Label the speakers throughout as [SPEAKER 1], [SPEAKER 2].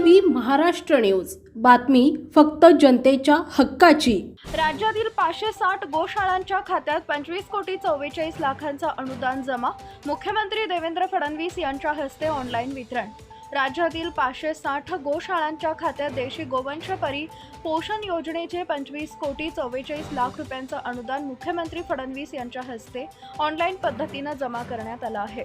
[SPEAKER 1] V Maharashtra news. बातमी फक्त जनतेच्या हक्काची.
[SPEAKER 2] राज्यातील पाचशे साठ गोशाळांच्या खात्यात पंचवीस कोटी चव्वेचाळीस लाखांचा अनुदान जमा. मुख्यमंत्री देवेंद्र फडणवीस यांच्या हस्ते ऑनलाईन वितरण. राज्यातील पाचशे साठ गोशाळांच्या खात्यात देशी गोवंश परी पोषण योजनेचे पंचवीस कोटी चव्वेचाळीस लाख रुपयांचं अनुदान मुख्यमंत्री फडणवीस यांच्या हस्ते ऑनलाईन पद्धतीनं जमा करण्यात आलं आहे.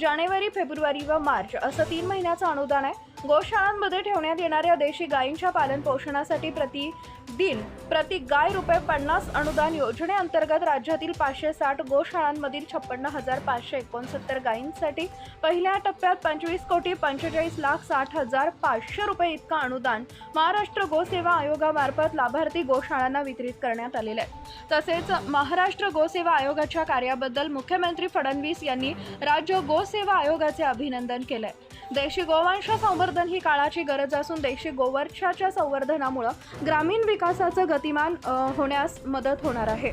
[SPEAKER 2] जानेवारी फेब्रुवारी व मार्च असं तीन महिन्याचं अनुदान आहे. गोशाळांमध्ये ठेवण्यात येणाऱ्या देशी गायींच्या पालन पोषणासाठी प्रति दिन प्रति गाय रुपये पन्नास अनुदान योजनेअंतर्गत राज्यातील पाचशे साठ गोशाळांमधील छप्पन्न हजार पाचशे एकोणसत्तर गायींसाठी पहिल्या टप्प्यात पंचवीस कोटी पंचेचाळीस लाख साठ हजार पाचशे रुपये इतका अनुदान महाराष्ट्र गोसेवा आयोगामार्फत लाभार्थी गोशाळांना वितरित करण्यात आलेलं आहे. तसेच महाराष्ट्र गोसेवा आयोगाच्या कार्याबद्दल मुख्यमंत्री फडणवीस यांनी राज्य गोसेवा आयोगाचे अभिनंदन केलं आहे देशी गोवंश संवर्धन ही काळाची गरज असून देशी गोवंशाच्या संवर्धनामुळं ग्रामीण विकासाचं गतिमान होण्यास मदत होणार आहे.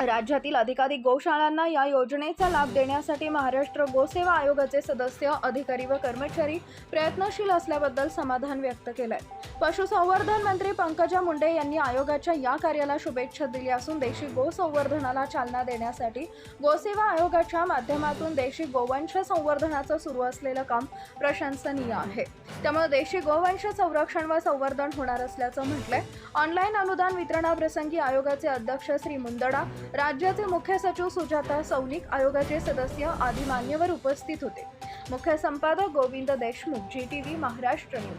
[SPEAKER 2] राज्यातील अधिकाधिक गोशाळांना या योजनेचा लाभ देण्यासाठी महाराष्ट्र गोसेवा आयोगाचे सदस्य अधिकारी व कर्मचारी प्रयत्नशील असल्याबद्दल समाधान व्यक्त केलं आहे पशुसंवर्धन मंत्री पंकजा मुंडे यांनी आयोगाच्या या कार्याला शुभेच्छा दिल्या असून देशी गोसंवर्धनाला चालना देण्यासाठी गोसेवा आयोगाच्या माध्यमातून देशी गोवंश संवर्धनाचं सुरू असलेलं काम प्रशंसनीय आहे. त्यामुळे देशी गोवंश संरक्षण व संवर्धन होणार असल्याचं म्हटलंय. ऑनलाईन अनुदान वितरणाप्रसंगी आयोगाचे अध्यक्ष श्री मुंदडा राज्याचे मुख्य सचिव सुजाता सौनिक आयोगाचे सदस्य आदी मान्यवर उपस्थित होते. मुख्य संपादक Govind Deshmukh G T V Maharashtra news.